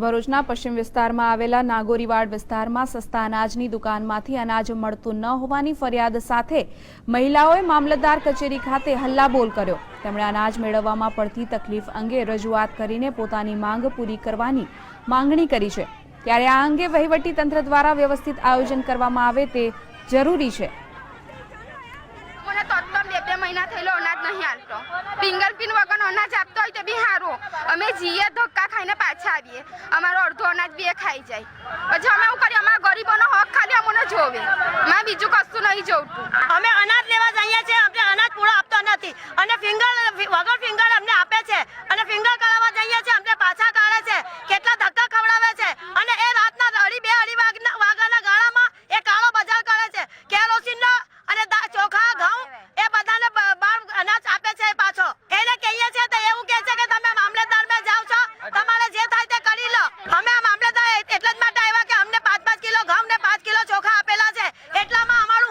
ભરૂચના પશ્ચિમ વિસ્તારમાં આવેલા નાગોરીવાડ વિસ્તારમાં સસ્તા અનાજની દુકાનમાંથી અનાજ મળતું ન હોવાની ફરિયાદ સાથે મહિલાઓએ મામલતદાર કચેરી ખાતે હલ્લાબોલ કર્યો. તેમણે અનાજ મેળવવામાં પડતી તકલીફ અંગે રજૂઆત કરીને પોતાની માંગ પૂરી કરવાની માંગણી કરી છે. ત્યારે આ અંગે વહીવટી તંત્ર દ્વારા વ્યવસ્થિત આયોજન કરવામાં આવે તે જરૂરી છે. મને પિન વગર અનાજ આપતો હોય તો બી અમે જીએ ધક્કા ખાઈને પાછા આવીએ. અમારો અડધો અનાજ બી એ ખાઈ જાય. પછી અમે શું કરીએ, અમારા ગરીબોનો હક ખાલી અમને જોવે. માં બીજું કશું નહીં જોવતું. અમે અનાજ